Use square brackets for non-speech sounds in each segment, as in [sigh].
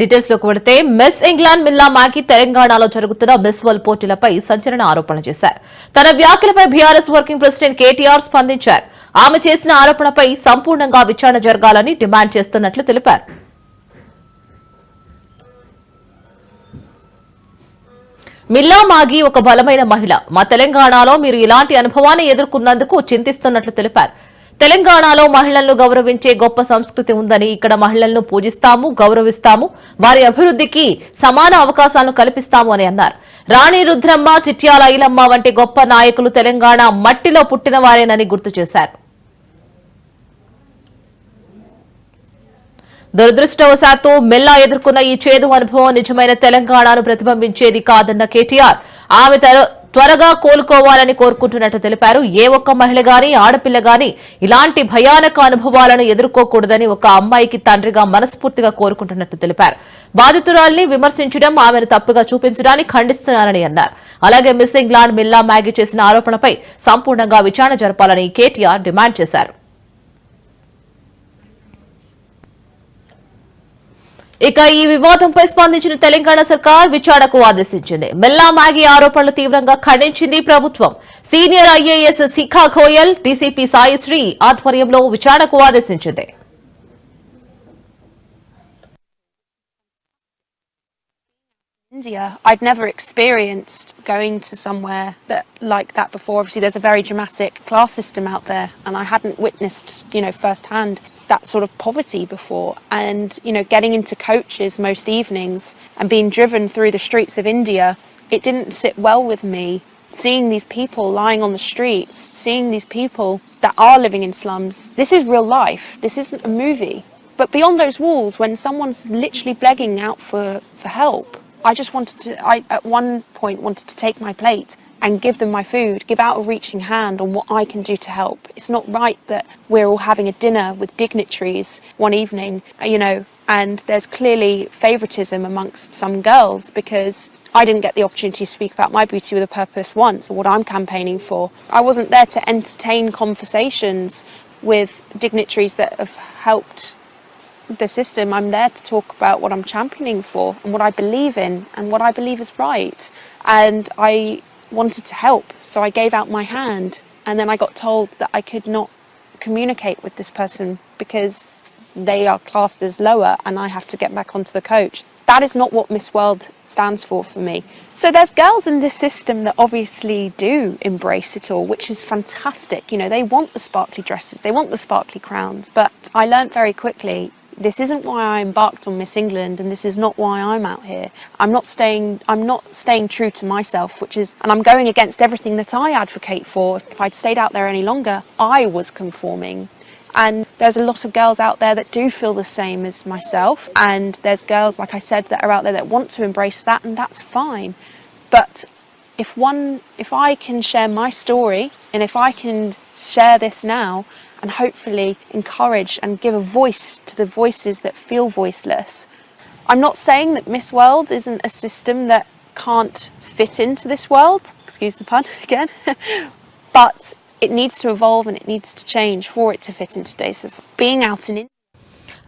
డీటెయిల్స్లోకి వెళితే miss England మిల్లా మాకి తెలంగాణలో జరుగుతున్న మిస్ వరల్డ్ పోటీలపై సంచలన ఆరోపణ చేశారు. తన వ్యాఖ్యలపై బీఆర్ఎస్ వర్కింగ్ ప్రెసిడెంట్ కేటీఆర్ స్పందించారు. ఆమె చేసిన ఆరోపణపై సంపూర్ణంగా విచారణ జరగాలని డిమాండ్ చేస్తున్నట్లు తెలిపారు. మిల్లా మాగి ఒక బలమైన మహిళ. మా తెలంగాణలో మీరు ఇలాంటి అనుభవాన్ని ఎదుర్కొన్నందుకు చింతిస్తున్నట్లు తెలిపారు. తెలంగాణలో మహిళలను గౌరవించే గొప్ప సంస్కృతి ఉందని ఇక్కడ మహిళలను పూజిస్తాము గౌరవిస్తాము వారి అభివృద్ధికి సమాన అవకాశాలను కల్పిస్తాము అని అన్నారు. రాణి రుద్రమ్మ చిట్యాల ఇలమ్మ వంటి గొప్ప నాయకులు తెలంగాణ మట్టిలో పుట్టిన వారేనని గుర్తు చేశారు. దురదృష్టవశాత్తు మెల్లా ఎదుర్కొన్న ఈ చేదు అనుభవం నిజమైన తెలంగాణను ప్రతిబింబించేది కాదన్న కేటీఆర్. ఆమె త్వరగా కోలుకోవాలని కోరుకుంటున్నట్టు తెలిపారు. ఏ ఒక్క మహిళ గాని ఆడపిల్ల గాని ఇలాంటి భయానక అనుభవాలను ఎదుర్కోకూడదని ఒక అమ్మాయికి తండ్రిగా మనస్ఫూర్తిగా కోరుకుంటున్నట్టు తెలిపారు. బాధితురాల్ని విమర్శించడం ఆమెను తప్పుగా చూపించడాన్ని ఖండిస్తున్నారని అన్నారు. అలాగే మిస్ ఇంగ్లాండ్ మిల్లా మ్యాగీ చేసిన ఆరోపణపై సంపూర్ణంగా విచారణ జరపాలని కేటీఆర్ డిమాండ్ చేశారు. ఇక ఈ వివాదంపై స్పందించిన తెలంగాణ సర్కార్ విచారణకు ఆదేశించింది మెల్లా మ్యాగీ ఆరోపణలు తీవ్రంగా ఖండించింది ప్రభుత్వం senior IAS Shikha Goyal DCP Saisri ఆధ్వర్యంలో విచారణకు ఆదేశించింది India, I'd never experienced going to somewhere that like that before. Obviously, there's a very dramatic class system out there, and I hadn't witnessed, you know, firsthand that sort of poverty before. And you know, getting into coaches most evenings and being driven through the streets of India, it didn't sit well with me. Seeing these people lying on the streets, seeing these people that are living in slums. This is real life. This isn't a movie. But beyond those walls, when someone's literally begging out for, for help, I just wanted to, I at one point wanted to take my plate and give them my food, give out a reaching hand on what I can do to help. It's not right that we're all having a dinner with dignitaries one evening, uh, you know, and there's clearly favouritism amongst some girls because I didn't get the opportunity to speak about my beauty with a purpose once or what I'm campaigning for. I wasn't there to entertain conversations with dignitaries that have helped the system. I'm there to talk about what I'm championing for and what I believe in and what I believe is right. And I wanted to help, so I gave out my hand. And then I got told that I could not communicate with this person because they are classed as lower and I have to get back onto the coach. That is not what Miss World stands for for me. So there's girls in this system that obviously do embrace it all, which is fantastic. You know, they want the sparkly dresses, they want the sparkly crowns. But I learnt very quickly this isn't why I embarked on Miss England and this is not why I'm out here. I'm not staying I'm not staying true to myself, which is and I'm going against everything that I advocate for. If I'd stayed out there any longer, I was conforming. And there's a lot of girls out there that do feel the same as myself. And there's girls, like I said, that are out there that want to embrace that, and that's fine. But if one, if I can share my story, and if I can share this now, and hopefully encourage and give a voice to the voices that feel voiceless, I'm not saying that Miss World isn't a system that can't fit into this world. Excuse the pun [laughs] again. [laughs] but it needs to evolve and it needs to change for it to fit in today's society. Being out in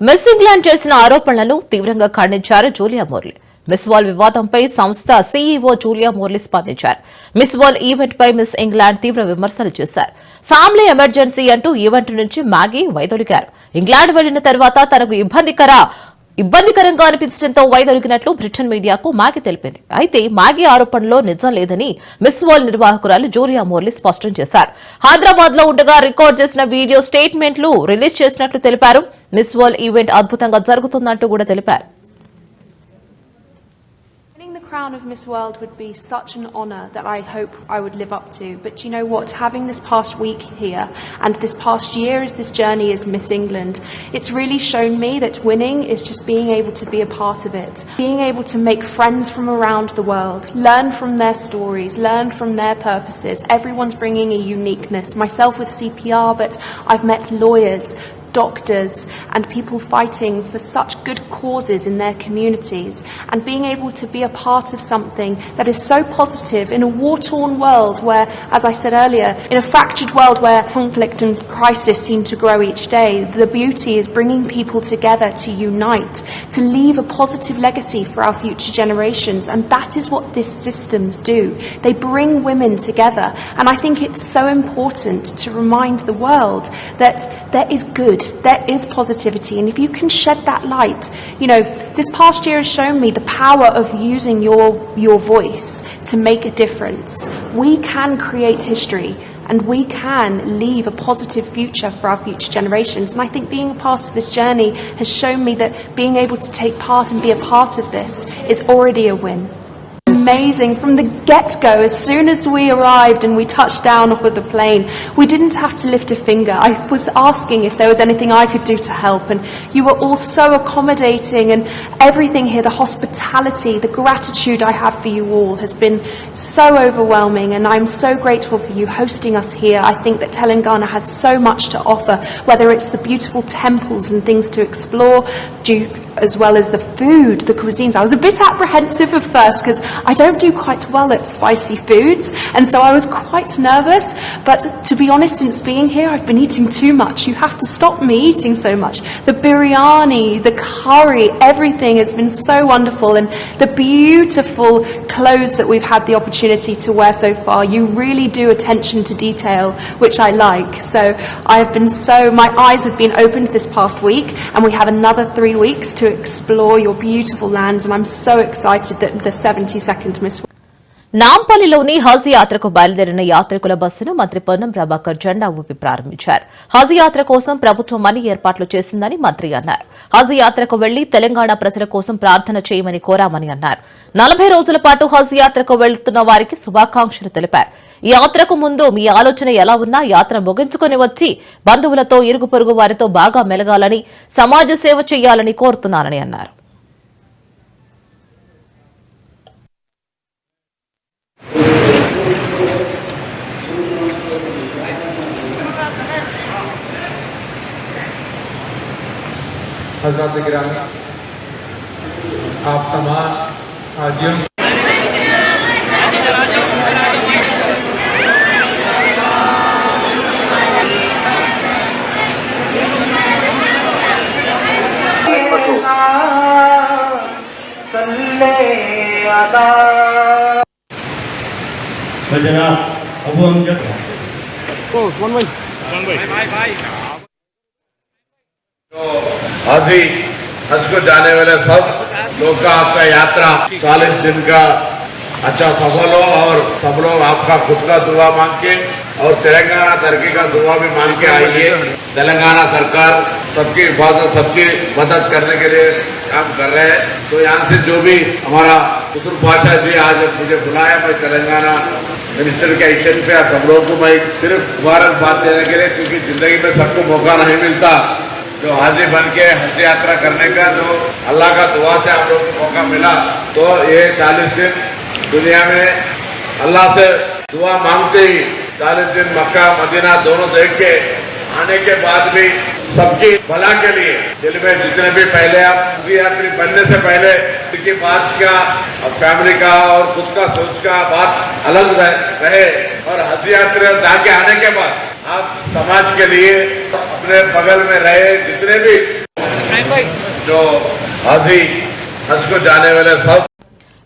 Miss England చేసిన ఆరోపణలను తీవ్రంగా ఖండించారు Julia మోర్లీ miss wall వివాదంపై సంస్థ CEO Julia Morley స్పందించారు. Miss world event పై miss England తీవ్ర విమర్శలు చేశారు. ఫ్యామిలీ ఎమర్జెన్సీ అంటూ ఈవెంట్ నుంచి మ్యాగీ వైదొలిగారు. ఇంగ్లాండ్ వెళ్ళిన తర్వాత తనకు ఇబ్బందికర ఇబ్బందికరంగా అనిపించడంతో వైదొలిగినట్లు బ్రిటన్ మీడియాకు మ్యాగీ తెలిపింది. అయితే మ్యాగీ ఆరోపణలో నిజం లేదని మిస్ వరల్డ్ నిర్వాహకురాలు జూలియా మోర్లీ స్పష్టం చేశారు. హైదరాబాద్లో ఉండగా రికార్డ్ చేసిన వీడియో స్టేట్మెంట్లు రిలీజ్ చేసినట్లు తెలిపారు. మిస్ వరల్డ్ ఈవెంట్ అద్భుతంగా జరుగుతుందంటూ కూడా తెలిపారు. Crown of Miss World would be such an honour that I hope I would live up to. But you know what? Having this past week here and this past year as this journey as Miss England, it's really shown me that winning is just being able to be a part of it. Being able to make friends from around the world, learn from their stories, learn from their purposes. Everyone's bringing a uniqueness. Myself with CPR, but I've met lawyers, doctors and people fighting for such good causes in their communities and being able to be a part of something that is so positive in a war-torn world where, as I said earlier, in a fractured world where conflict and crisis seem to grow each day, the beauty is bringing people together to unite, to leave a positive legacy for our future generations. And that is what these systems do. They bring women together. And I think it's so important to remind the world that there is good, there is positivity. And if you can shed that light, you know, this past year has shown me the power of using your, your voice to make a difference. We can create history and we can leave a positive future for our future generations. And I think being a part of this journey has shown me that being able to take part and be a part of this is already a win. Amazing from the get go, as soon as we arrived and we touched down off of the plane, we didn't have to lift a finger. I was asking if there was anything I could do to help, and you were all so accommodating, and everything here the hospitality, the gratitude I have for you all has been so overwhelming, and I'm so grateful for you hosting us here. I think that Telangana has so much to offer, whether it's the beautiful temples and things to explore, as well as the food, the cuisines. I was a bit apprehensive at first because I don't do quite well at spicy foods, and so I was quite nervous. But to be honest, since being here, I've been eating too much. You have to stop me eating so much. The biryani, the curry, everything has been so wonderful, and the beautiful clothes that we've had the opportunity to wear so far. You really do attention to detail, which I like. So I have been so, my eyes have been opened this past week, and we have another three weeks to explore your beautiful lands, and I'm so excited that the 72nd Miss నాంపల్లిలోని హజ్ యాత్రకు బయలుదేరిన యాత్రికుల బస్సును మంత్రి పొన్నం ప్రభాకర్ జెండా ఊపి ప్రారంభించారు. హజ్ యాత్ర కోసం ప్రభుత్వం అన్ని ఏర్పాట్లు చేసిందని మంత్రి అన్నారు. హజ్ యాత్రకు వెళ్ళి తెలంగాణ ప్రజల కోసం ప్రార్థన చేయమని కోరామని అన్నారు. నలభై రోజుల పాటు హజ్ యాత్రకు వెళ్తున్న వారికి శుభాకాంక్షలు తెలిపారు. ఈ యాత్రకు ముందు మీ ఆలోచన ఎలా ఉన్నా యాత్ర ముగించుకుని వచ్చి బంధువులతో ఇరుగు పొరుగు వారితో బాగా మెలగాలని సమాజ సేవ చేయాలని కోరుతున్నానని అన్నారు. हज़रत ग्रामी आप तमाम हाजियों तो जनाब अब हम जब ओ सुमन भाई सुमन भाई भाई भाई। हाजी हज को जाने वाले सब लोग का आपका यात्रा 40 दिन का अच्छा सफल हो और सब लोग आपका खुद का दुआ मांग के और तेलंगाना तरक्की का दुआ भी मांग के आइए तेलंगाना सरकार सबकी हिफाजत, सबकी मदद करने के लिए काम कर रहे हैं। तो यहाँ से जो भी हमारा कुसुर पाशा जी आज मुझे बुलाया, मैं तेलंगाना मिनिस्टर के एक्शन पे सब लोगों को मैं सिर्फ़ मुबारकबाद देने के लिए, क्योंकि ज़िंदगी में सबको मौका नहीं मिलता। जो हाजी बन के हज यात्रा करने का, जो अल्लाह का दुआ से आप लोग को मौका मिला तो ये चालीस दिन दुनिया में अल्लाह से दुआ मांगते ही चालीस दिन मक्का, मदीना दोनों देख के, आने के बाद भी सबकी भला के लिए दिल में जितने भी पहले आप हज यात्री बनने से पहले उनकी बात का और फैमिली का और खुद का सोच का बात अलग रह- रहे और हज यात्री जाके आने के बाद आप समाज के लिए अपने बगल में रहे जितने भी जो हाजी हज को जाने वाले सब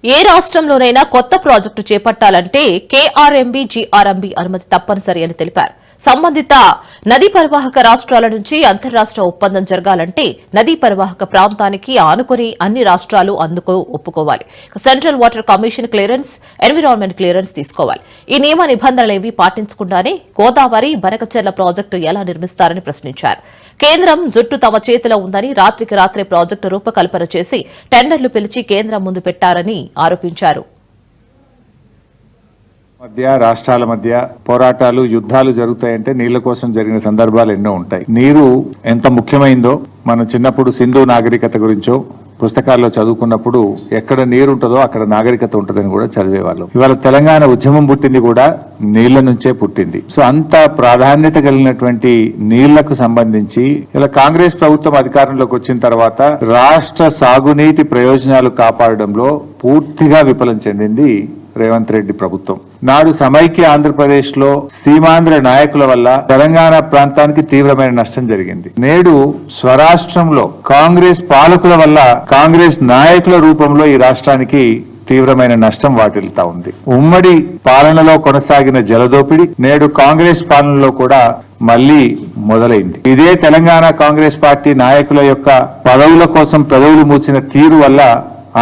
ఏ రాష్ట్రంలోనైనా కొత్త ప్రాజెక్టు చేపట్టాలంటే కేఆర్ఎంబీ జీఆర్ఎంబీ అనుమతి తప్పనిసరి అని తెలిపారు సంబంధిత నదీ పరివాహక రాష్ట్రాల నుంచి అంతర్రాష్ట్ర ఒప్పందం జరగాలంటే నదీ పరివాహక ప్రాంతానికి ఆనుకుని అన్ని రాష్ట్రాలు అందుకు ఒప్పుకోవాలి. Central Water Commission clearance environment clearance తీసుకోవాలి. ఈ నియమ నిబంధనలేవి పాటించకుండానే గోదావరి బనకచెర్ల ప్రాజెక్టు ఎలా నిర్మిస్తారని ప్రశ్నించారు. కేంద్రం జుట్టు తమ చేతిలో ఉందని రాత్రికి రాత్రే ప్రాజెక్టు రూపకల్పన చేసి టెండర్లు పిలిచి కేంద్రం ముందు పెట్టారని ఆరోపించారు. మధ్య రాష్ట్రాల మధ్య పోరాటాలు యుద్ధాలు జరుగుతాయంటే నీళ్ళ కోసం జరిగిన సందర్భాలు ఎన్నో ఉంటాయి. నీరు ఎంత ముఖ్యమైందో మనం చిన్నప్పుడు సింధు నాగరికత గురించో పుస్తకాల్లో చదువుకున్నప్పుడు ఎక్కడ నీరు ఉంటుందో అక్కడ నాగరికత ఉంటుందని కూడా చదివేవాళ్ళు. ఇవాళ తెలంగాణ ఉద్యమం పుట్టింది కూడా నీళ్ళ నుంచే పుట్టింది. సో అంత ప్రాధాన్యత కలిగినటువంటి నీళ్ళకు సంబంధించి ఇలా కాంగ్రెస్ ప్రభుత్వం అధికారంలోకి వచ్చిన తర్వాత రాష్ట్ర సాగునీటి ప్రయోజనాలు కాపాడడంలో పూర్తిగా విఫలం చెందింది రేవంత్ రెడ్డి ప్రభుత్వం. నాడు సమైక్య ఆంధ్రప్రదేశ్లో సీమాంధ్ర నాయకుల వల్ల తెలంగాణ ప్రాంతానికి తీవ్రమైన నష్టం జరిగింది. నేడు స్వరాష్ట్రంలో కాంగ్రెస్ పాలకుల వల్ల కాంగ్రెస్ నాయకుల రూపంలో ఈ రాష్ట్రానికి తీవ్రమైన నష్టం వాటిల్తా ఉంది. ఉమ్మడి పాలనలో కొనసాగిన జలదోపిడి నేడు కాంగ్రెస్ పాలనలో కూడా మళ్ళీ మొదలైంది. ఇదే తెలంగాణ కాంగ్రెస్ పార్టీ నాయకుల యొక్క పదవుల కోసం పదవులు మూచిన తీరు వల్ల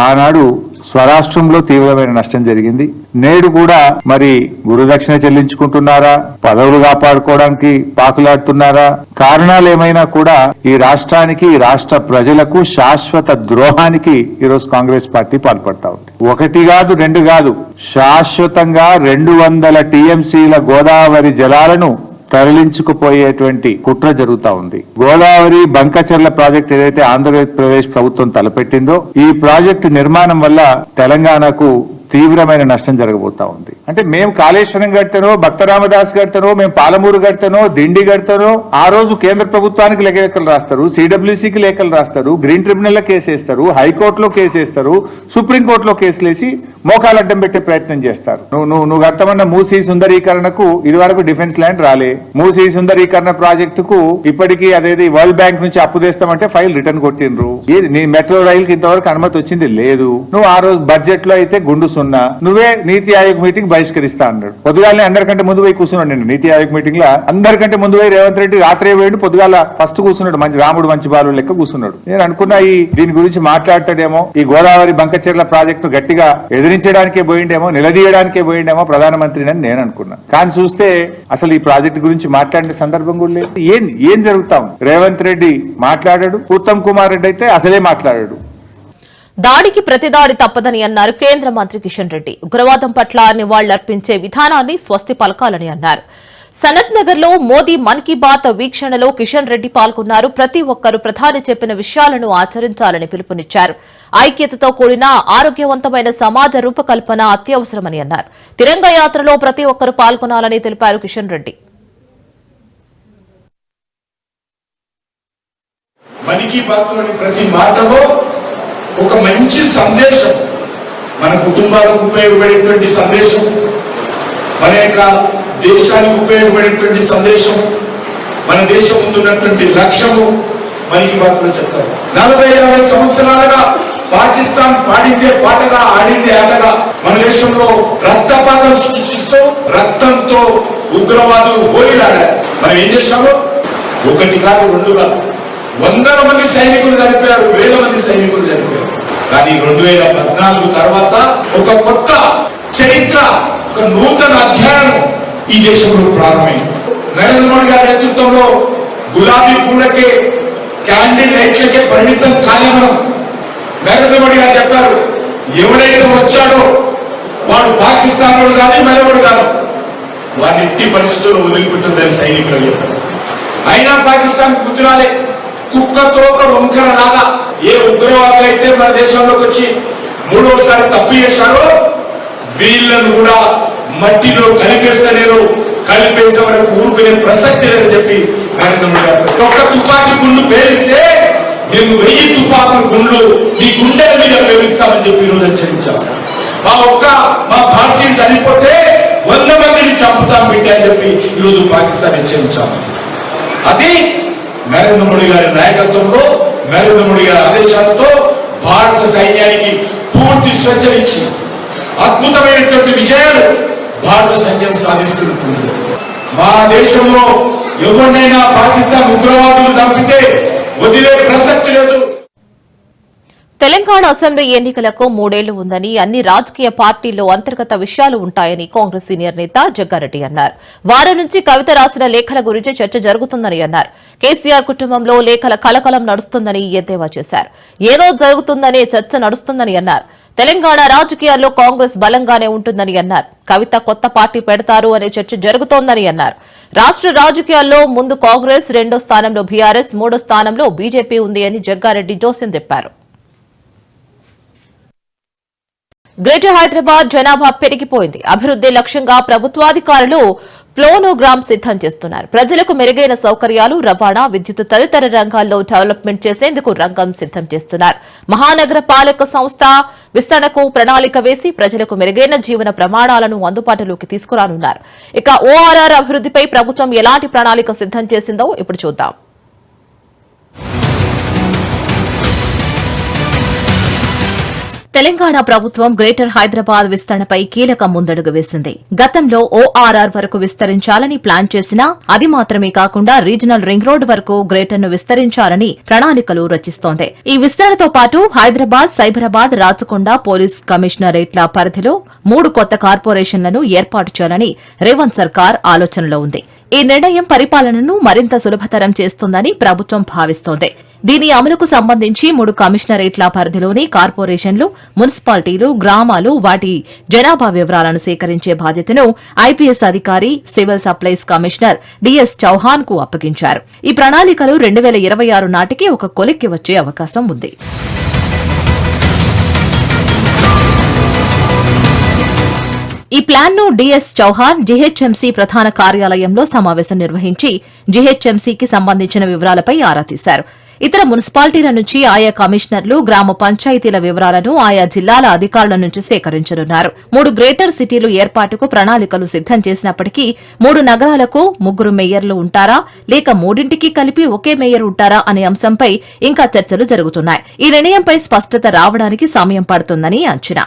ఆనాడు స్వరాష్ట్రంలో తీవ్రమైన నష్టం జరిగింది. నేడు కూడా మరి గురుదక్షిణ చెల్లించుకుంటున్నారా? పదవులు కాపాడుకోవడానికి పాకులాడుతున్నారా? కారణాలు ఏమైనా కూడా ఈ రాష్ట్రానికి ఈ రాష్ట్ర ప్రజలకు శాశ్వత ద్రోహానికి ఈరోజు కాంగ్రెస్ పార్టీ పాల్పడతా ఉంది. ఒకటి కాదు రెండు కాదు శాశ్వతంగా రెండు వందల టీఎంసీల గోదావరి జలాలను తరలించుకుపోయేటువంటి కుట్ర జరుగుతా ఉంది. గోదావరి బంకచర్ల ప్రాజెక్ట్ ఏదైతే ఆంధ్రప్రదేశ్ ప్రభుత్వం తలపెట్టిందో ఈ ప్రాజెక్టు నిర్మాణం వల్ల తెలంగాణకు తీవ్రమైన నష్టం జరగబోతా ఉంది. అంటే మేము కాళేశ్వరం కడతానో భక్తరామదాస్ కడతానో మేము పాలమూరు కడతానో దిండి కడతానో ఆ రోజు కేంద్ర ప్రభుత్వానికి లేఖలు రాస్తారు సిడబ్ల్యూసీకి లేఖలు రాస్తారు గ్రీన్ ట్రిబ్యునల్లో కేసేస్తారు హైకోర్టులో కేసేస్తారు సుప్రీంకోర్టులో కేసులేసి మోకాలు అడ్డం పెట్టే ప్రయత్నం చేస్తారు. నువ్వు నువ్వు నువ్వు కడతామన్న మూసీ సుందరీకరణకు ఇదివరకు డిఫెన్స్ ల్యాండ్ రాలే. మూసీ సుందరీకరణ ప్రాజెక్టుకు ఇప్పటికీ అదేది వరల్డ్ బ్యాంక్ నుంచి అప్పు తెస్తామంటే ఫైల్ రిటర్న్ కొట్టిండ్రు. నీ మెట్రో రైల్కి ఇంతవరకు అనుమతి వచ్చింది? లేదు. నువ్వు ఆ రోజు బడ్జెట్లో అయితే గుండు కూర్చున్నా నువ్వే నీతి ఆయోగ్ మీటింగ్ బహిష్కరిస్తా అన్నాడు. పొద్దుగాలనే అందరికంటే ముందు పోయి కూర్చున్నాడు నేను. నీతి ఆయోగ్ మీటింగ్లో అందరికంటే ముందు పోయి రేవంత్ రెడ్డి రాత్రే పోయిండు పొద్దుగాల ఫస్ట్ కూర్చున్నాడు మంచి రాముడు మంచి బాలు లెక్క కూర్చున్నాడు. నేను అనుకున్నా ఈ దీని గురించి మాట్లాడతాడేమో ఈ గోదావరి బంకచెర్ల ప్రాజెక్టు గట్టిగా ఎదిరించడానికే పోయిండేమో నిలదీయడానికే పోయిండేమో ప్రధానమంత్రిని అని నేను అనుకున్నా. కానీ చూస్తే అసలు ఈ ప్రాజెక్టు గురించి మాట్లాడిన సందర్భం కూడా లేదు. ఏం ఏం జరుగుతాం రేవంత్ రెడ్డి మాట్లాడాడు ఉత్తమ్ కుమార్ రెడ్డి అయితే అసలే మాట్లాడాడు. దాడికి ప్రతిదాడి తప్పదని అన్నారు కేంద్ర మంత్రి కిషన్ రెడ్డి. ఉగ్రవాదం పట్ల నివాళులర్పించే విధానాన్ని స్వస్తి పలకాలని అన్నారు. సనత్ నగర్లో మోదీ మన్ కీ బాత్ వీక్షణలో కిషన్ రెడ్డి పాల్గొన్నారు. ప్రతి ఒక్కరూ ప్రధాని చెప్పిన విషయాలను ఆచరించాలని పిలుపునిచ్చారు. ఐక్యతతో కూడిన ఆరోగ్యవంతమైన సమాజ రూపకల్పన అత్యవసరమని అన్నారు. తిరంగ యాత్రలో ప్రతి ఒక్కరూ పాల్గొనాలని తెలిపారు కిషన్ రెడ్డి. మనికి బాత్లోని ప్రతి మాటలో ఒక మంచి సందేశం. మన కుటుంబాలకు ఉపయోగపడేటువంటి సందేశం. మన యొక్క దేశానికి ఉపయోగపడేటువంటి సందేశం. మన దేశం ముందున్నటువంటి లక్ష్యము. మనకి బాత్లో చెప్తారు. నలభై యాభై సంవత్సరాలుగా పాకిస్తాన్ పాడిందే పాటగా ఆడిందే ఆటగా మన దేశంలో రక్తపాతం సృష్టిస్తూ రక్తంతో ఉగ్రవాదులు హోలీలాడారు మనం ఏం చేశాము? ఒకటి కాదు రెండు కాదు వందల మంది సైనికులు చనిపోయారు వేల మంది సైనికులు చనిపోయారు. కానీ రెండు వేల పద్నాలుగు తర్వాత ఒక కొత్త చరిత్ర ఒక నూతన అధ్యాయం ఈ దేశంలో ప్రారంభమైంది. నరేంద్ర మోడీ గారి నేతృత్వంలో గులాబీ పూలకే క్యాండిల్ లైట్లకే పరిమితం కాలే మనం నరేంద్ర మోడీ గారు చెప్పారు ఎవడైతే వచ్చాడో వాడు పాకిస్తాన్ వాడు కానీ మరెవడు కాదు వాడిని ఎట్టి పరిస్థితుల్లో వదిలిపెట్టుందని సైనికులు చెప్పారు. అయినా పాకిస్తాన్ గుర్తురాలే కుక్క తోక ఒక వంకర లాగా ఏ ఉగ్రవాదులు అయితే మన దేశంలోకి వచ్చి మూడోసారి తప్పు చేశారో వీళ్ళను కూడా మట్టిలో కలిపేస్తే నేను కలిపేసే వరకు ఊరుకునే ప్రసక్తి లేదని చెప్పి నరేంద్ర మోడీ ప్రతి ఒక్క తుపాకీ గుండు పేలిస్తే మేము వెయ్యి తుపాకుల గుండ్లు మీ గుండెల మీద పేలుస్తామని చెప్పి ఈరోజు హెచ్చరించాం మా ఒక్క మా భారతీయులు చనిపోతే వంద మందిని చంపుతాం బిడ్డ అని చెప్పి ఈరోజు పాకిస్తాన్ హెచ్చరించాం అది నరేంద్ర మోడీ గారి నాయకత్వంలో నరేంద్ర మోడీ గారి ఆదేశాలతో భారత సైన్యానికి పూర్తి స్వేచ్ఛ ఇచ్చి అద్భుతమైనటువంటి విజయాలు భారత సైన్యం సాధిస్తున్నట్టుంది మా దేశంలో ఎవరినైనా పాకిస్తాన్ ఉగ్రవాదులు చంపితే వదిలే ప్రసక్తి లేదు. తెలంగాణ అసెంబ్లీ ఎన్నికలకు మూడేళ్ళు ఉందని అన్ని రాజకీయ పార్టీల్లో అంతర్గత విషయాలు ఉంటాయని కాంగ్రెస్ సీనియర్ నేత జగ్గారెడ్డి అన్నారు. వారం నుంచి కవిత రాసిన లేఖల గురించి చర్చ జరుగుతుందని అన్నారు. కేసీఆర్ కుటుంబంలో లేఖల కలకలం నడుస్తుందని ఎద్దేవా చేశారు. ఏదో జరుగుతుందనే చర్చ నడుస్తుందని అన్నారు. తెలంగాణ రాజకీయాల్లో కాంగ్రెస్ బలంగానే ఉంటుందని అన్నారు. కవిత కొత్త పార్టీ పెడతారు అనే చర్చ జరుగుతోందని అన్నారు. రాష్ట్ర రాజకీయాల్లో ముందు కాంగ్రెస్ రెండో స్థానంలో బీఆర్ఎస్ మూడో స్థానంలో బీజేపీ ఉంది అని జగ్గారెడ్డి జోస్యం చెప్పారు. గ్రేటర్ హైదరాబాద్ జనాభా పెరిగిపోయింది. అభివృద్ధి లక్ష్యంగా ప్రభుత్వాధికారులు ప్లోనోగ్రామ్ సిద్దం చేస్తున్నారు. ప్రజలకు మెరుగైన సౌకర్యాలు రవాణా విద్యుత్ తదితర రంగాల్లో డెవలప్మెంట్ చేసేందుకు రంగం సిద్దం చేస్తున్నారు. మహానగర పాలక సంస్థ విస్తరణకు ప్రణాళిక వేసి ప్రజలకు మెరుగైన జీవన ప్రమాణాలను అందుబాటులోకి తీసుకురానున్నారు. ఇక ఓఆర్ఆర్ అభివృద్ధిపై ప్రభుత్వం ఎలాంటి ప్రణాళిక సిద్దం చేసిందో ఇప్పుడు చూద్దాం. తెలంగాణ ప్రభుత్వం గ్రేటర్ హైదరాబాద్ విస్తరణపై కీలక ముందడుగు వేసింది. గతంలో ఓఆర్ఆర్ వరకు విస్తరించాలని ప్లాన్ చేసినా అది మాత్రమే కాకుండా రీజనల్ రింగ్ రోడ్ వరకు గ్రేటర్ను విస్తరించాలని ప్రణాళికలు రచిస్తోంది. ఈ విస్తరణతో పాటు హైదరాబాద్ సైబరాబాద్ రాచకొండ పోలీస్ కమిషనరేట్ల పరిధిలో మూడు కొత్త కార్పొరేషన్లను ఏర్పాటు చేయాలని రేవంత్ సర్కార్ ఆలోచనలో ఉంది. ఈ నిర్ణయం పరిపాలనను మరింత సులభతరం చేస్తుందని ప్రభుత్వం భావిస్తోంది. దీని అమలుకు సంబంధించి మూడు కమిషనరేట్ల పరిధిలోని కార్పొరేషన్లు మున్సిపాలిటీలు గ్రామాలు వాటి జనాభా వివరాలను సేకరించే బాధ్యతను ఐపీఎస్ అధికారి సివిల్ సప్లైస్ కమిషనర్ డిఎస్ చౌహాన్కు అప్పగించారు. ఈ ప్రణాళికలు రెండు వేల ఇరవై ఆరు నాటికి ఒక కొలిక్కి వచ్చే అవకాశం ఉంది. ఈ ప్లాన్ను డిఎస్ చౌహాన్ జీహెచ్ఎంసీ ప్రధాన కార్యాలయంలో సమావేశం నిర్వహించి జీహెచ్ఎంసీకి సంబంధించిన వివరాలపై ఆరా తీశారు. ఇతర మున్సిపాలిటీల నుంచి ఆయా కమిషనర్లు గ్రామ పంచాయతీల వివరాలను ఆయా జిల్లాల అధికారుల నుంచి సేకరించనున్నారు. మూడు గ్రేటర్ సిటీలు ఏర్పాటుకు ప్రణాళికలు సిద్దం చేసినప్పటికీ మూడు నగరాలకు ముగ్గురు మేయర్లు ఉంటారా లేక మూడింటికి కలిపి ఒకే మేయర్ ఉంటారా అనే అంశంపై ఇంకా చర్చలు జరుగుతున్నాయి. ఈ నిర్ణయంపై స్పష్టత రావడానికి సమయం పడుతుందని అంచనా.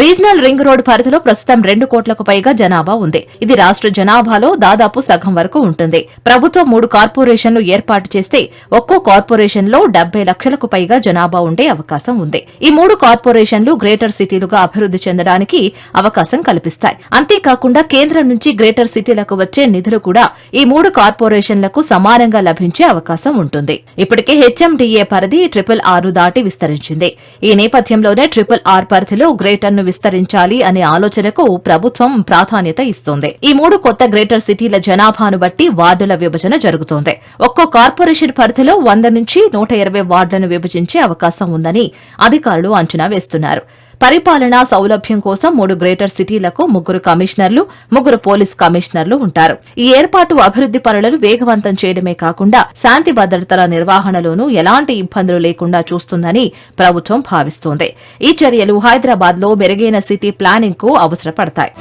రీజనల్ రింగ్ రోడ్ పరిధిలో ప్రస్తుతం రెండు కోట్లకు పైగా జనాభా ఉంది. ఇది రాష్ట్ర జనాభాలో దాదాపు సగం వరకు ఉంటుంది. ప్రభుత్వం మూడు కార్పొరేషన్లు ఏర్పాటు చేస్తే ఒక్కో కార్పొరేషన్లో డెబ్బై లక్షలకు పైగా జనాభా ఉండే అవకాశం ఉంది. ఈ మూడు కార్పొరేషన్లు గ్రేటర్ సిటీలుగా అభివృద్ది చెందడానికి అవకాశం కల్పిస్తాయి. అంతేకాకుండా కేంద్రం నుంచి గ్రేటర్ సిటీలకు వచ్చే నిధులు కూడా ఈ మూడు కార్పొరేషన్లకు సమానంగా లభించే అవకాశం ఉంటుంది. ఇప్పటికే హెచ్ఎండిఏ పరిధి ట్రిపుల్ ఆరు దాటి విస్తరించింది. ఈ నేపథ్యంలోనే ట్రిపుల్ ఆర్ పరిధిలో గ్రేటర్ను విస్తరించాలి అనే ఆలోచనకు ప్రభుత్వం ప్రాధాన్యత ఇస్తోంది. ఈ మూడు కొత్త గ్రేటర్ సిటీల జనాభాను బట్టి వార్డుల విభజన జరుగుతోంది. ఒక్కో కార్పొరేషన్ పరిధిలో వంద నుంచి నూట ఇరవై వార్డులను విభజించే అవకాశం ఉందని అధికారులు అంచనా వేస్తున్నారు. పరిపాలనా సౌలభ్యం కోసం మూడు గ్రేటర్ సిటీలకు ముగ్గురు కమిషనర్లు ముగ్గురు పోలీస్ కమిషనర్లు ఉంటారు. ఈ ఏర్పాటు అభివృద్ది పనులను వేగవంతం చేయడమే కాకుండా శాంతి భద్రతల నిర్వహణలోనూ ఎలాంటి ఇబ్బందులు లేకుండా చూస్తుందని ప్రభుత్వం భావిస్తోంది. ఈ చర్యలు హైదరాబాద్లో మెరుగైన సిటీ ప్లానింగ్కు అవసరపడతాయి.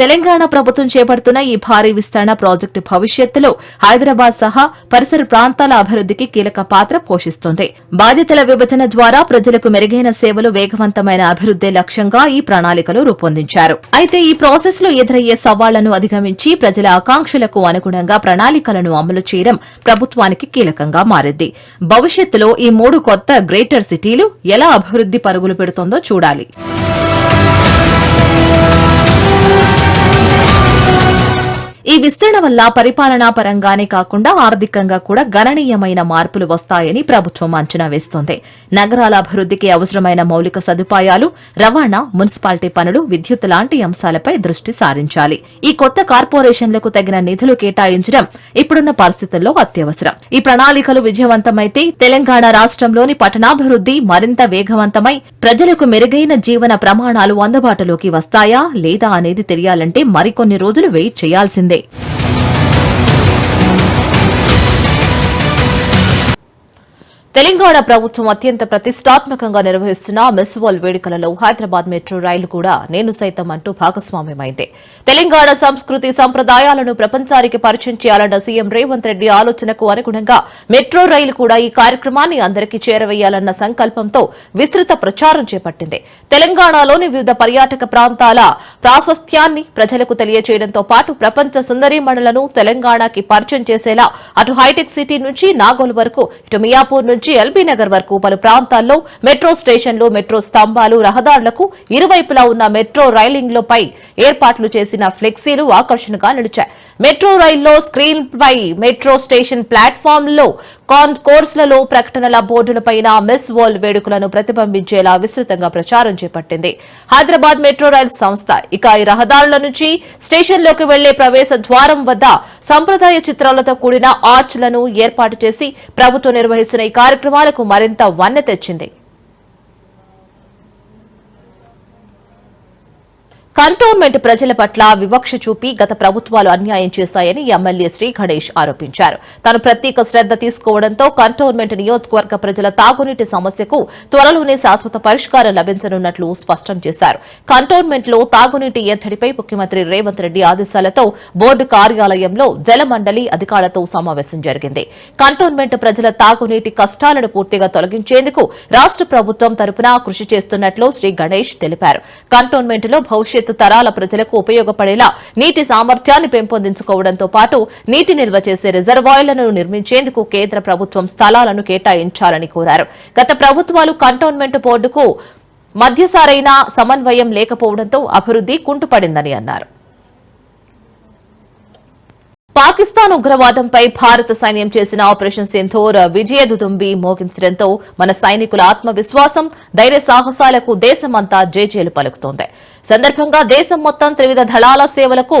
తెలంగాణ ప్రభుత్వం చేపడుతున్న ఈ భారీ విస్తరణ ప్రాజెక్టు భవిష్యత్తులో హైదరాబాద్ సహా పరిసర ప్రాంతాల అభివృద్దికి కీలక పాత్ర పోషిస్తుంది. బాధ్యతల విభజన ద్వారా ప్రజలకు మెరుగైన సేవలు వేగవంతమైన అభివృద్దే లక్ష్యంగా ఈ ప్రణాళికలు రూపొందించారు. అయితే ఈ ప్రాసెస్లో ఎదురయ్యే సవాళ్ళను అధిగమించి ప్రజల ఆకాంక్షలకు అనుగుణంగా ప్రణాళికలను అమలు చేయడం ప్రభుత్వానికి కీలకంగా మారింది. భవిష్యత్తులో ఈ మూడు కొత్త గ్రేటర్ సిటీలు ఎలా అభివృద్ది పరుగులు పెడుతుందో చూడాలి. ఈ విస్తరణ వల్ల పరిపాలనా పరంగానే కాకుండా ఆర్థికంగా కూడా గణనీయమైన మార్పులు వస్తాయని ప్రభుత్వం అంచనా వేస్తోంది. నగరాల అభివృద్దికి అవసరమైన మౌలిక సదుపాయాలు రవాణా మున్సిపాలిటీ పనులు విద్యుత్ లాంటి అంశాలపై దృష్టి సారించాలి. ఈ కొత్త కార్పొరేషన్లకు తగిన నిధులు కేటాయించడం ఇప్పుడున్న పరిస్థితుల్లో అత్యవసరం. ఈ ప్రణాళికలు విజయవంతమైతే తెలంగాణ రాష్ట్రంలోని పట్టణాభివృద్ది మరింత వేగవంతమై ప్రజలకు మెరుగైన జీవన ప్రమాణాలు అందుబాటులోకి వస్తాయా లేదా అనేది తెలియాలంటే మరికొన్ని రోజులు వెయిట్ చేయాల్సిందే. Okay. తెలంగాణ ప్రభుత్వం అత్యంత ప్రతిష్టాత్మకంగా నిర్వహిస్తున్న మిస్ వరల్డ్ వేడుకలలో హైదరాబాద్ మెట్రో రైలు కూడా నేను సైతం అంటూ భాగస్వామ్యమైంది. తెలంగాణ సంస్కృతి సంప్రదాయాలను ప్రపంచానికి పరిచయం చేయాలన్న సీఎం రేవంత్ రెడ్డి ఆలోచనకు అనుగుణంగా మెట్రో రైలు కూడా ఈ కార్యక్రమాన్ని అందరికీ చేరవేయాలన్న సంకల్పంతో విస్తృత ప్రచారం చేపట్టింది. తెలంగాణలోని వివిధ పర్యాటక ప్రాంతాల ప్రాశస్త్యాన్ని ప్రజలకు తెలియజేయడంతో పాటు ప్రపంచ సుందరీమణులను తెలంగాణకి పరిచయం చేసేలా అటు హైటెక్ సిటీ నుంచి నాగోల్ వరకు ఇటు మియాపూర్ నుంచి నుంచి ఎల్బీ నగర్ వరకు పలు ప్రాంతాల్లో మెట్రో స్టేషన్లు మెట్రో స్తంభాలు రహదారులకు ఇరువైపులా ఉన్న మెట్రో రైలింగ్లపై ఏర్పాట్లు చేసిన ఫ్లెక్సీలు ఆకర్షణగా నిలిచాయి. మెట్రో రైల్లో స్క్రీన్ పై మెట్రో స్టేషన్ ప్లాట్ఫామ్లో కాన్ కోర్సులలో ప్రకటనల బోర్డులపైన మిస్ వరల్డ్ వేడుకలను ప్రతిబింబించేలా విస్తృతంగా ప్రచారం చేపట్టింది. హైదరాబాద్ మెట్రో రైల్ సంస్థ ఇక ఈ రహదారుల నుంచి స్టేషన్లోకి వెళ్ళే ప్రవేశ ద్వారం వద్ద సంప్రదాయ చిత్రాలతో కూడిన ఆర్చ్లను ఏర్పాటు చేసి ప్రభుత్వం నిర్వహిస్తున్న ఈ కార్యక్రమాలకు మరింత వన్నె తెచ్చింది. కంటోన్మెంట్ ప్రజల పట్ల వివక్ష చూపి గత ప్రభుత్వాలు అన్యాయం చేశాయని ఎమ్మెల్యే శ్రీ గణేష్ ఆరోపించారు. తాను ప్రత్యేక శ్రద్ధ తీసుకోవడంతో కంటోన్మెంట్ నియోజకవర్గ ప్రజల తాగునీటి సమస్యకు త్వరలోనే శాశ్వత పరిష్కారం లభించనున్నట్లు స్పష్టం చేశారు. కంటోన్మెంట్లో తాగునీటి ఎద్దడిపై ముఖ్యమంత్రి రేవంత్ రెడ్డి ఆదేశాలతో బోర్డు కార్యాలయంలో జలమండలి అధికారులతో సమావేశం జరిగింది. కంటోన్మెంట్ ప్రజల తాగునీటి కష్టాలను పూర్తిగా తొలగించేందుకు రాష్ట ప్రభుత్వం తరపున కృషి చేస్తున్నట్లు శ్రీ గణేష్ తెలిపారు. కంటోన్మెంట్లో భవిష్యత్ భవిష్యత్తు తరాల ప్రజలకు ఉపయోగపడేలా నీటి సామర్థ్యాన్ని పెంపొందించుకోవడంతో పాటు నీటి నిల్వ చేసే రిజర్వాయర్లను నిర్మించేందుకు కేంద్ర ప్రభుత్వం స్థలాలను కేటాయించాలని కోరారు. గత ప్రభుత్వాలు కంటోన్మెంట్ బోర్డుకు మధ్యసారైన సమన్వయం లేకపోవడంతో అభివృద్ది కుంటుపడిందని అన్నారు. పాకిస్తాన్ ఉగ్రవాదంపై భారత సైన్యం చేసిన ఆపరేషన్ సింధూర్ విజయదుదుంబి మోగించడంతో మన సైనికుల ఆత్మవిశ్వాసం ధైర్య సాహసాలకు దేశమంతా జేజేలు పలుకుతోంది. సందర్భంగా దేశం మొత్తం త్రివిధ దళాల సేవలకు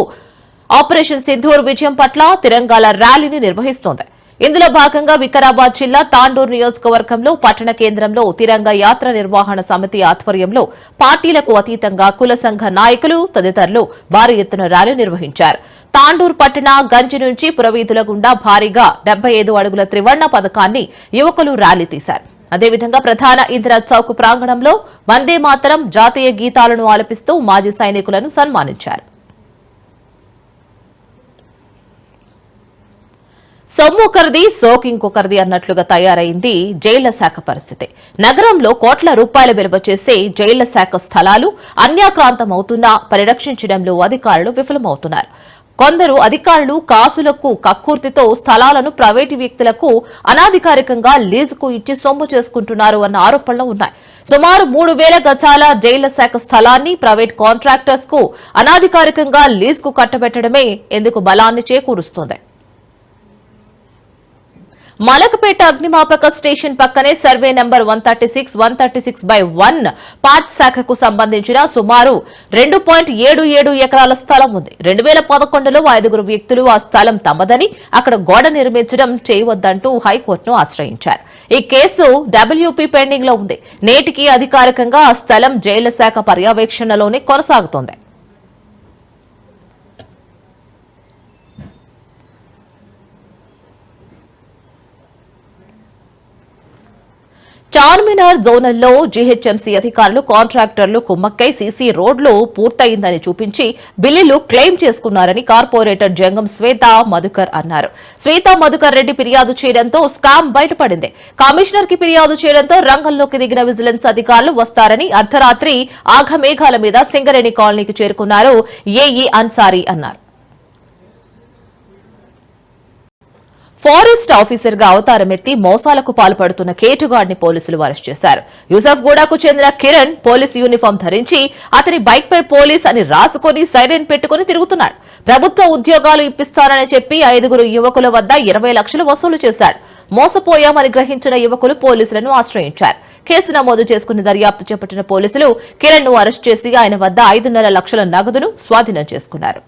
ఆపరేషన్ సింధూర్ విజయం పట్ల తిరంగాల ర్యాలీని నిర్వహిస్తోంది. ఇందులో భాగంగా వికారాబాద్ జిల్లా తాండూరు నియోజకవర్గంలో పట్టణ కేంద్రంలో తిరంగ యాత్ర నిర్వహణ సమితి ఆధ్వర్యంలో పార్టీలకు అతీతంగా కుల సంఘ నాయకులు తదితరులు భారీ ఎత్తున ర్యాలీ నిర్వహించారు. తాండూరు పట్టణ గంజి నుంచి పురవీధుల గుండా భారీగా డెబ్బై ఐదు అడుగుల త్రివర్ణ పథకాన్ని యువకులు ర్యాలీ తీశారు. అదేవిధంగా ప్రధాన ఇందిరా చౌక్ ప్రాంగణంలో వందే మాతరం జాతీయ గీతాలను ఆలపిస్తూ మాజీ సైనికులను సన్మానించారు. సొమ్ము ఒకరిది సోక్ ఇంకొకరిది అన్నట్లుగా తయారైంది జైళ్ళ శాఖ పరిస్థితి. నగరంలో కోట్ల రూపాయల విలువ చేసే జైళ్ళ శాఖ స్థలాలు అన్యాక్రాంతమవుతున్నా పరిరక్షించడంలో అధికారులు విఫలమవుతున్నారు. కొందరు అధికారులు కాసులకు కక్కుర్తితో స్థలాలను ప్రైవేటు వ్యక్తులకు అనాధికారికంగా లీజుకు ఇచ్చి సొమ్ము చేసుకుంటున్నారు అన్న ఆరోపణలు ఉన్నాయి. సుమారు మూడు వేల గజాల జైళ్ళ శాఖ స్థలాన్ని ప్రైవేట్ కాంట్రాక్టర్స్కు అనాధికారికంగా లీజుకు కట్టబెట్టడమే ఎందుకు బలాన్ని చేకూరుస్తోంది. మలకపేట అగ్నిమాపక స్టేషన్ పక్కనే survey number one thirty six one thirty six by one pot శాఖకు సంబంధించిన సుమారు రెండు పాయింట్ ఏడు ఏడు ఎకరాల స్థలం ఉంది. రెండు వేల పదకొండులో ఐదుగురు వ్యక్తులు ఆ స్థలం తమదని అక్కడ గోడ నిర్మించడం చేయవద్దంటూ హైకోర్టును ఆశ్రయించారు. ఈ కేసు డబ్ల్యూపీ పెండింగ్లో ఉంది. నేటికి అధికారికంగా ఆ స్థలం జైళ్ళ శాఖ పర్యవేక్షణలోనే కొనసాగుతోంది. చార్మినార్ జోనల్లో జీహెచ్ఎంసీ అధికారులు కాంట్రాక్టర్లు కుమ్మక్కై సీసీ రోడ్లు పూర్తయిందని చూపించి బిల్లులు క్లెయిమ్ చేసుకున్నారని కార్పొరేటర్ జంగం శ్వేత మధుకర్ అన్నారు. శ్వేత మధుకర్ రెడ్డి ఫిర్యాదు చేయడంతో స్కామ్ బయటపడింది. కమిషనర్కి ఫిర్యాదు చేయడంతో రంగంలోకి దిగిన విజిలెన్స్ అధికారులు వస్తారని అర్ధరాత్రి ఆఘమేఘాల మీద సింగరేణి కాలనీకి చేరుకున్నారు. ఏఈ అన్సారీ అన్నారు. ఫారెస్ట్ ఆఫీసర్గా అవతారమెత్తి మోసాలకు పాల్పడుతున్న కేటుగాడిని పోలీసులు అరెస్ట్ చేశారు. యూసఫ్ గూడాకు చెందిన కిరణ్ పోలీస్ యూనిఫామ్ ధరించి అతని బైక్ పై పోలీస్ అని రాసుకొని సైరన్ పెట్టుకుని తిరుగుతున్నాడు ప్రభుత్వ ఉద్యోగాలు ఇప్పిస్తానని చెప్పి ఐదుగురు యువకుల వద్ద ఇరవై లక్షలు వసూలు చేశాడు మోసపోయామని గ్రహించిన యువకులు పోలీసులను ఆశ్రయించారు. కేసు నమోదు చేసుకుని దర్యాప్తు చేపట్టిన పోలీసులు కిరణ్ను అరెస్ట్ చేసి ఆయన వద్ద ఐదున్నర లక్షల నగదును స్వాధీనం చేసుకున్నారు.